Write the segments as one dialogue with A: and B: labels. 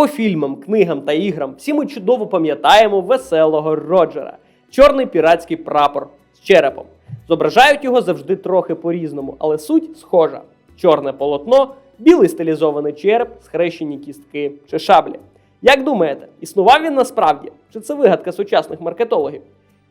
A: По фільмам, книгам та іграм всі ми чудово пам'ятаємо веселого Роджера, чорний піратський прапор з черепом. Зображають його завжди трохи по-різному, але суть схожа: чорне полотно, білий стилізований череп, схрещені кістки чи шаблі. Як думаєте, існував він насправді? Чи це вигадка сучасних маркетологів?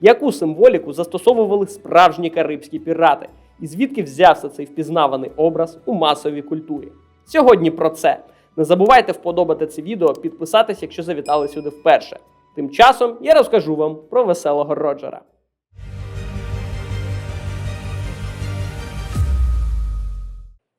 A: Яку символіку застосовували справжні карибські пірати? І звідки взявся цей впізнаваний образ у масовій культурі? Сьогодні про це. Не забувайте вподобати це відео, підписатись, якщо завітали сюди вперше. Тим часом я розкажу вам про веселого Роджера.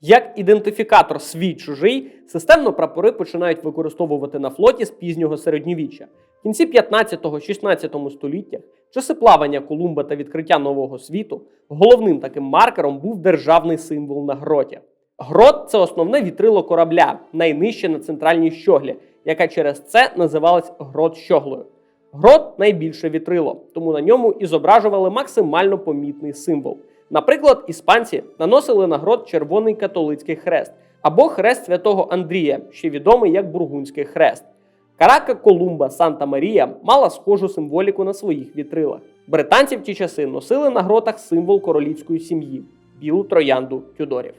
A: Як ідентифікатор свій чужий, системно прапори починають використовувати на флоті з пізнього середньовіччя. В кінці 15-16 століттях, часи плавання Колумба та відкриття нового світу, головним таким маркером був державний символ на гроті. Грот це основне вітрило корабля, найнижче на центральній щоглі, яка через це називалась грот щоглою. Грот найбільше вітрило, тому на ньому і зображували максимально помітний символ. Наприклад, іспанці наносили на грот червоний католицький хрест або хрест святого Андрія, ще відомий як Бургундський хрест. Карака Колумба Санта Марія мала схожу символіку на своїх вітрилах. Британці в ті часи носили на гротах символ королівської сім'ї білу троянду Тюдорів.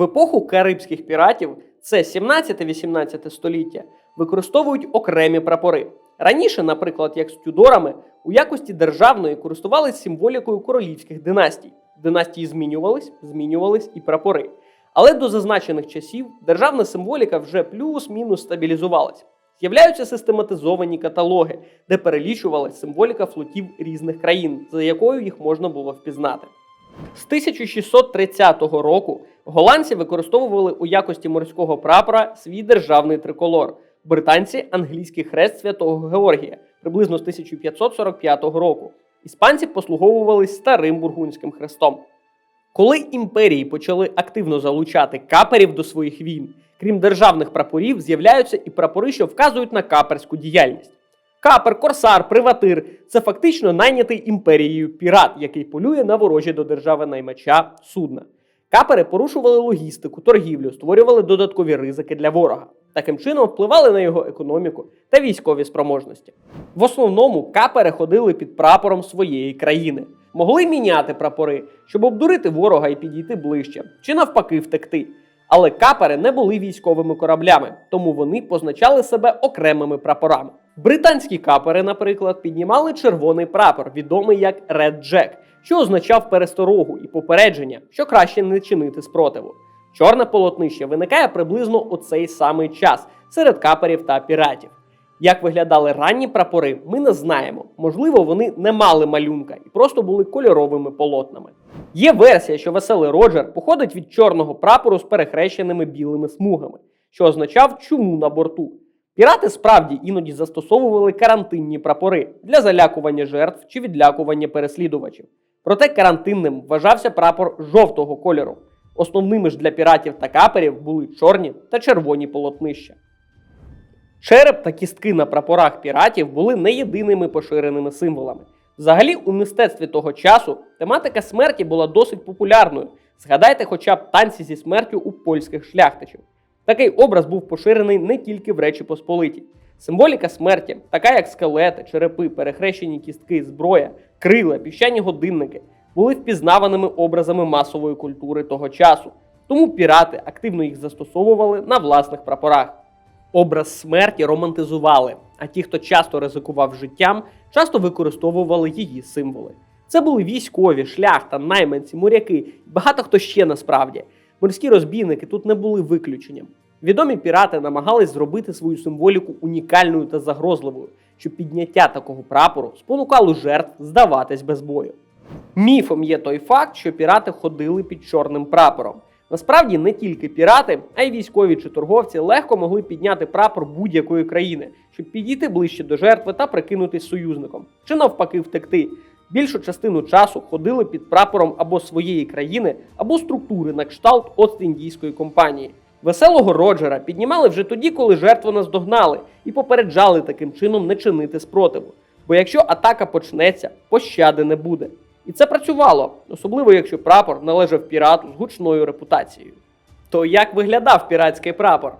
A: В епоху карибських піратів, це 17-18 століття, використовують окремі прапори. Раніше, наприклад, як з Тюдорами, у якості державної користувалися символікою королівських династій. Династії змінювались, змінювались і прапори. Але до зазначених часів державна символіка вже плюс-мінус стабілізувалась. З'являються систематизовані каталоги, де перелічувалась символіка флотів різних країн, за якою їх можна було впізнати. З 1630 року голландці використовували у якості морського прапора свій державний триколор, британці англійський хрест святого Георгія приблизно з 1545 року. Іспанці послуговувались старим бургундським хрестом. Коли імперії почали активно залучати каперів до своїх війн, крім державних прапорів, з'являються і прапори, що вказують на каперську діяльність. Капер, корсар, приватир це фактично найнятий імперією пірат, який полює на ворожі до держави наймача судна. Капери порушували логістику, торгівлю, створювали додаткові ризики для ворога. Таким чином впливали на його економіку та військові спроможності. В основному капери ходили під прапором своєї країни, могли міняти прапори, щоб обдурити ворога і підійти ближче, чи навпаки втекти. Але капери не були військовими кораблями, тому вони позначали себе окремими прапорами. Британські капери, наприклад, піднімали червоний прапор, відомий як Red Jack, що означав пересторогу і попередження, що краще не чинити спротиву. Чорне полотнище виникає приблизно у цей самий час серед каперів та піратів. Як виглядали ранні прапори, ми не знаємо. Можливо, вони не мали малюнка і просто були кольоровими полотнами. Є версія, що веселий Роджер походить від чорного прапору з перехрещеними білими смугами, що означав чуму на борту. Пірати справді іноді застосовували карантинні прапори для залякування жертв чи відлякування переслідувачів. Проте карантинним вважався прапор жовтого кольору. Основними ж для піратів та каперів були чорні та червоні полотнища. Череп та кістки на прапорах піратів були не єдиними поширеними символами. Взагалі, у мистецтві того часу тематика смерті була досить популярною. Згадайте хоча б танці зі смертю у польських шляхтичів. Такий образ був поширений не тільки в Речі Посполитій. Символіка смерті, така як скелети, черепи, перехрещені кістки, зброя, крила, піщані годинники, були впізнаваними образами масової культури того часу. Тому пірати активно їх застосовували на власних прапорах. Образ смерті романтизували, а ті, хто часто ризикував життям, часто використовували її символи. Це були військові, шляхта, найманці, моряки багато хто ще насправді. Морські розбійники тут не були виключенням. Відомі пірати намагались зробити свою символіку унікальною та загрозливою, щоб підняття такого прапору спонукало жертв здаватись без бою. Міфом є той факт, що пірати ходили під чорним прапором. Насправді не тільки пірати, а й військові чи торговці легко могли підняти прапор будь-якої країни, щоб підійти ближче до жертви та прикинутись союзником, чи навпаки втекти. Більшу частину часу ходили під прапором або своєї країни, або структури на кшталт Ост-Індійської компанії. Веселого Роджера піднімали вже тоді, коли жертву наздогнали, і попереджали таким чином не чинити спротиву. Бо якщо атака почнеться, пощади не буде. І це працювало, особливо якщо прапор належав пірату з гучною репутацією. То як виглядав піратський прапор?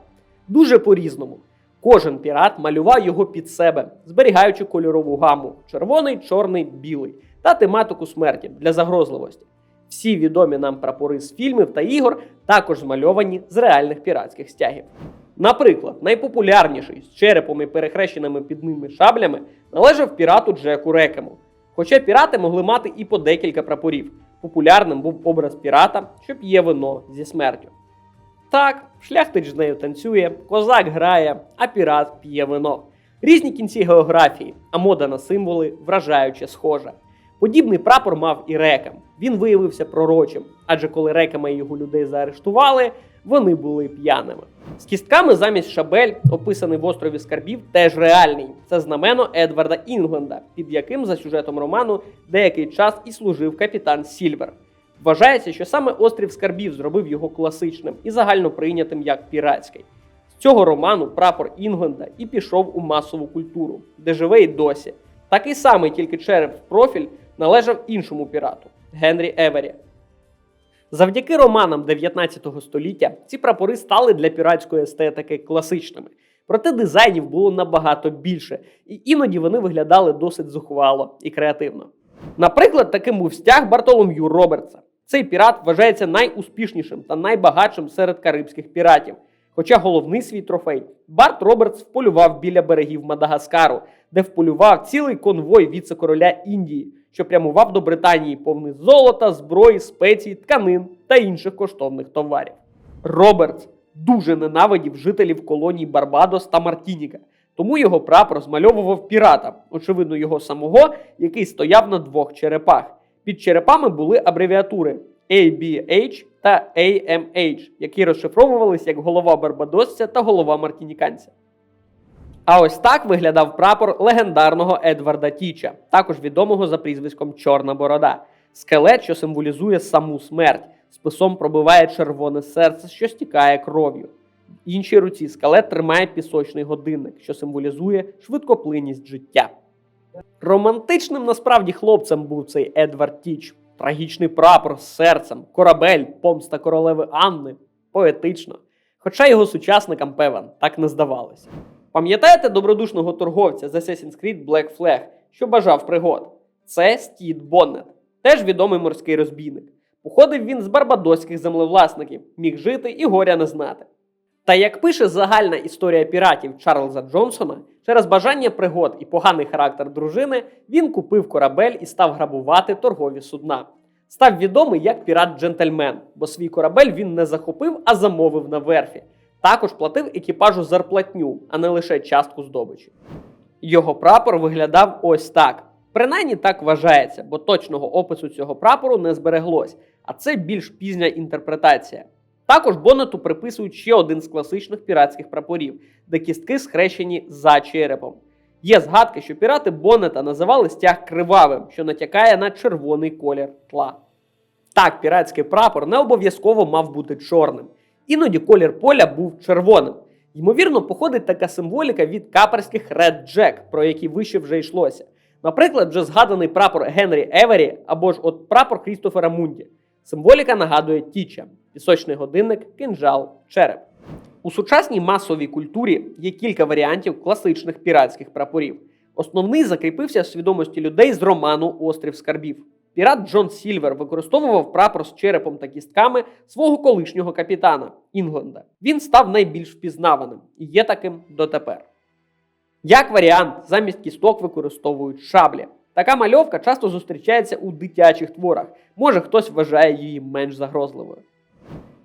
A: Дуже по-різному. Кожен пірат малював його під себе, зберігаючи кольорову гаму червоний, чорний, білий та тематику смерті для загрозливості. Всі відомі нам прапори з фільмів та ігор також змальовані з реальних піратських стягів. Наприклад, найпопулярніший з черепом і перехрещеними під ними шаблями належав пірату Джеку Рекему. Хоча пірати могли мати і по декілька прапорів. Популярним був образ пірата, що п'є вино зі смертю. Так, шляхтич з нею танцює, козак грає, а пірат п'є вино. Різні кінці географії, а мода на символи вражаюче схожа. Подібний прапор мав і рекам. Він виявився пророчим, адже коли рекама і його людей заарештували, вони були п'яними. З кістками замість шабель, описаний в острові скарбів, теж реальний. Це знамено Едварда Інгленда, під яким за сюжетом роману деякий час і служив капітан Сільвер. Вважається, що саме острів скарбів зробив його класичним і загально прийнятим як піратський. З цього роману прапор Інгленда і пішов у масову культуру, де живе й досі. Такий самий тільки череп в профіль належав іншому пірату Генрі Евері. Завдяки романам 19 століття ці прапори стали для піратської естетики класичними. Проте дизайнів було набагато більше, і іноді вони виглядали досить зухвало і креативно. Наприклад, таким був стяг Бартолом'ю Робертса. Цей пірат вважається найуспішнішим та найбагатшим серед карибських піратів. Хоча головний свій трофей Барт Робертс вполював біля берегів Мадагаскару, де вполював цілий конвой віце-короля Індії, що прямував до Британії повний золота, зброї, спецій, тканин та інших коштовних товарів. Робертс дуже ненавидів жителів колоній Барбадос та Мартініка, тому його прапор змальовував пірата, очевидно, його самого, який стояв на двох черепах. Під черепами були абревіатури ABH та AMH, які розшифровувалися як голова барбадосця та голова мартініканця. А ось так виглядав прапор легендарного Едварда Тіча, також відомого за прізвиськом Чорна Борода. Скелет, що символізує саму смерть, списом пробиває червоне серце, що стікає кров'ю. В іншій руці скелет тримає пісочний годинник, що символізує швидкоплинність життя. Романтичним насправді хлопцем був цей Едвард Тіч. Трагічний прапор з серцем, корабель, помста королеви Анни. Поетично. Хоча його сучасникам, певен, так не здавалося. Пам'ятаєте добродушного торговця з Assassin's Creed Black Flag, що бажав пригод? Це Стід Боннет, теж відомий морський розбійник. Походив він з барбадоських землевласників, міг жити і горя не знати. Та як пише загальна історія піратів Чарльза Джонсона, через бажання пригод і поганий характер дружини він купив корабель і став грабувати торгові судна. Став відомий як пірат-джентльмен, бо свій корабель він не захопив, а замовив на верфі. Також платив екіпажу зарплатню, а не лише частку здобичі. Його прапор виглядав ось так. Принаймні так вважається, бо точного опису цього прапору не збереглось, а це більш пізня інтерпретація. Також Боннету приписують ще один з класичних піратських прапорів, де кістки схрещені за черепом. Є згадки, що пірати Боннета називали стяг кривавим, що натякає на червоний колір тла. Так, піратський прапор не обов'язково мав бути чорним. Іноді колір поля був червоним. Ймовірно, походить така символіка від каперських Red Jack, про які вище вже йшлося. Наприклад, вже згаданий прапор Генрі Евері або ж от прапор Крістофера Мунді. Символіка нагадує тіча, пісочний годинник, кинжал, череп. У сучасній масовій культурі є кілька варіантів класичних піратських прапорів. Основний закріпився в свідомості людей з роману Острів Скарбів. Пірат Джон Сільвер використовував прапор з черепом та кістками свого колишнього капітана Інгленда. Він став найбільш впізнаваним і є таким дотепер. Як варіант, замість кісток використовують шаблі. Така мальовка часто зустрічається у дитячих творах. Може хтось вважає її менш загрозливою.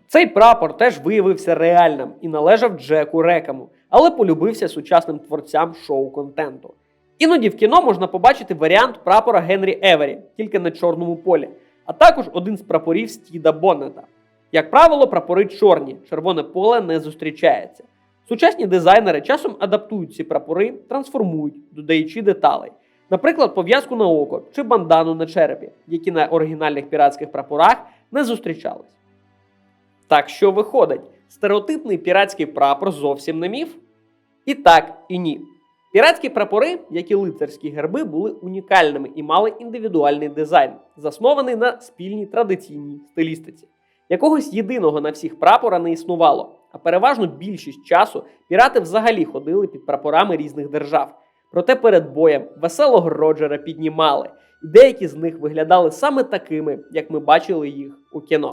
A: Цей прапор теж виявився реальним і належав Джеку Рекаму, але полюбився сучасним творцям шоу-контенту. Іноді в кіно можна побачити варіант прапора Генрі Евері, тільки на чорному полі, а також один з прапорів Стіда Боннета. Як правило, прапори чорні, червоне поле не зустрічається. Сучасні дизайнери часом адаптують ці прапори, трансформують, додаючи деталей. Наприклад, пов'язку на око чи бандану на черепі, які на оригінальних піратських прапорах не зустрічались. Так що виходить, стереотипний піратський прапор зовсім не міф? І так, і ні. Піратські прапори, як і лицарські герби, були унікальними і мали індивідуальний дизайн, заснований на спільній традиційній стилістиці. Якогось єдиного на всіх прапора не існувало, а переважно більшість часу пірати взагалі ходили під прапорами різних держав. Проте перед боєм веселого Роджера піднімали, і деякі з них виглядали саме такими, як ми бачили їх у кіно.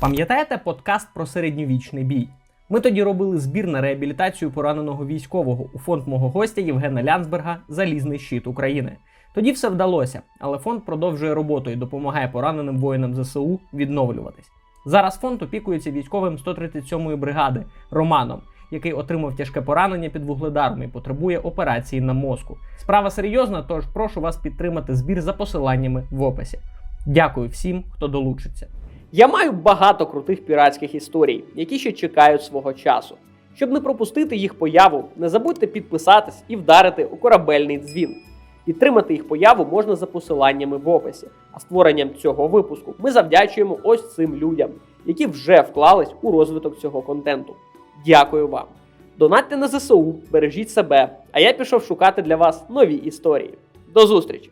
A: Пам'ятаєте подкаст про середньовічний бій? Ми тоді робили збір на реабілітацію пораненого військового у фонд мого гостя Євгена Лянсберга Залізний щит України. Тоді все вдалося, але фонд продовжує роботу і допомагає пораненим воїнам ЗСУ відновлюватись. Зараз фонд опікується військовим 137-ї бригади Романом, який отримав тяжке поранення під вугледаром і потребує операції на мозку. Справа серйозна, тож прошу вас підтримати збір за посиланнями в описі. Дякую всім, хто долучиться. Я маю багато крутих піратських історій, які ще чекають свого часу. Щоб не пропустити їх появу, не забудьте підписатись і вдарити у корабельний дзвін. Підтримати їх появу можна за посиланнями в описі. А створенням цього випуску ми завдячуємо ось цим людям, які вже вклались у розвиток цього контенту. Дякую вам! Донатьте на ЗСУ, бережіть себе, а я пішов шукати для вас нові історії. До зустрічі!